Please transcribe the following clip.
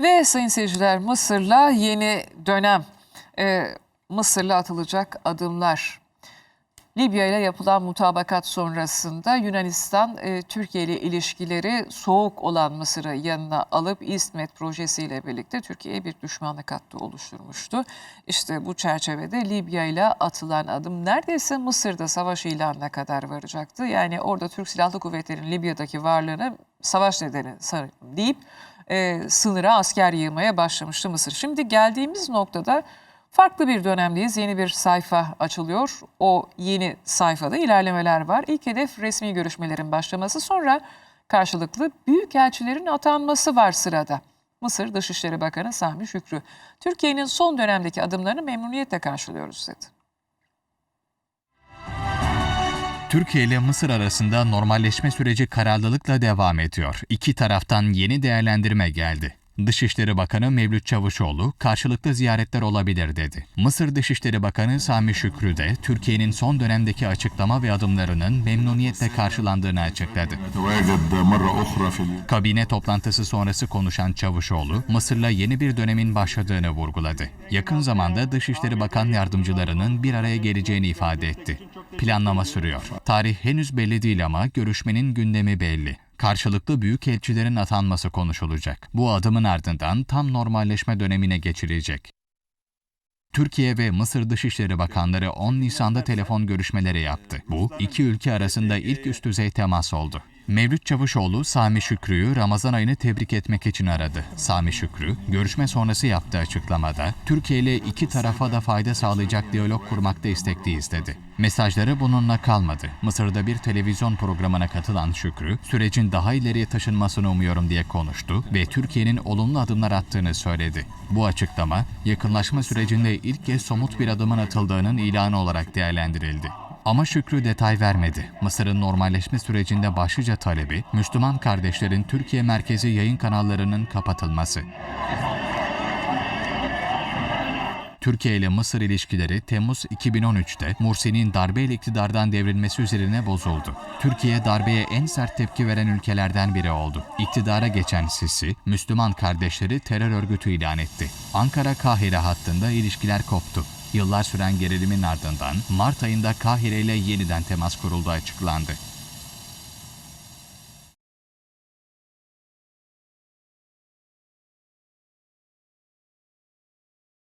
Ve sayın seyirciler Mısır'la yeni dönem e, Mısır'la atılacak adımlar. Libya ile yapılan mutabakat sonrasında Yunanistan e, Türkiye ile ilişkileri soğuk olan Mısır'ı yanına alıp İsmet projesiyle birlikte Türkiye'ye bir düşmanlık hattı oluşturmuştu. İşte bu çerçevede Libya ile atılan adım neredeyse Mısır'da savaş ilanına kadar varacaktı. Yani orada Türk Silahlı Kuvvetleri'nin Libya'daki varlığını savaş nedeni sanırım deyip e, sınıra asker yığmaya başlamıştı Mısır. Şimdi geldiğimiz noktada farklı bir dönemdeyiz. Yeni bir sayfa açılıyor. O yeni sayfada ilerlemeler var. İlk hedef resmi görüşmelerin başlaması sonra karşılıklı büyükelçilerin atanması var sırada. Mısır Dışişleri Bakanı Sami Şükrü, Türkiye'nin son dönemdeki adımlarını memnuniyetle karşılıyoruz dedi. Türkiye ile Mısır arasında normalleşme süreci kararlılıkla devam ediyor. İki taraftan yeni değerlendirme geldi. Dışişleri Bakanı Mevlüt Çavuşoğlu karşılıklı ziyaretler olabilir dedi. Mısır Dışişleri Bakanı Sami Şükrü de Türkiye'nin son dönemdeki açıklama ve adımlarının memnuniyetle karşılandığını açıkladı. Kabine toplantısı sonrası konuşan Çavuşoğlu, Mısır'la yeni bir dönemin başladığını vurguladı. Yakın zamanda Dışişleri Bakan yardımcılarının bir araya geleceğini ifade etti. Planlama sürüyor. Tarih henüz belli değil ama görüşmenin gündemi belli. Karşılıklı büyükelçilerin atanması konuşulacak. Bu adımın ardından tam normalleşme dönemine geçilecek. Türkiye ve Mısır Dışişleri Bakanları 10 Nisan'da telefon görüşmeleri yaptı. Bu, iki ülke arasında ilk üst düzey temas oldu. Mevlüt Çavuşoğlu, Sami Şükrü'yü Ramazan ayını tebrik etmek için aradı. Sami Şükrü, görüşme sonrası yaptığı açıklamada, Türkiye ile iki tarafa da fayda sağlayacak diyalog kurmakta istekliyiz dedi. Mesajları bununla kalmadı. Mısır'da bir televizyon programına katılan Şükrü, sürecin daha ileriye taşınmasını umuyorum diye konuştu ve Türkiye'nin olumlu adımlar attığını söyledi. Bu açıklama, yakınlaşma sürecinde ilk kez somut bir adımın atıldığının ilanı olarak değerlendirildi. Ama Şükrü detay vermedi. Mısır'ın normalleşme sürecinde başlıca talebi, Müslüman kardeşlerin Türkiye merkezi yayın kanallarının kapatılması. Türkiye ile Mısır ilişkileri Temmuz 2013'te Mursi'nin darbeyle iktidardan devrilmesi üzerine bozuldu. Türkiye darbeye en sert tepki veren ülkelerden biri oldu. İktidara geçen Sisi, Müslüman kardeşleri terör örgütü ilan etti. Ankara-Kahire hattında ilişkiler koptu. Yıllar süren gerilimin ardından Mart ayında Kahire ile yeniden temas kurulduğu açıklandı.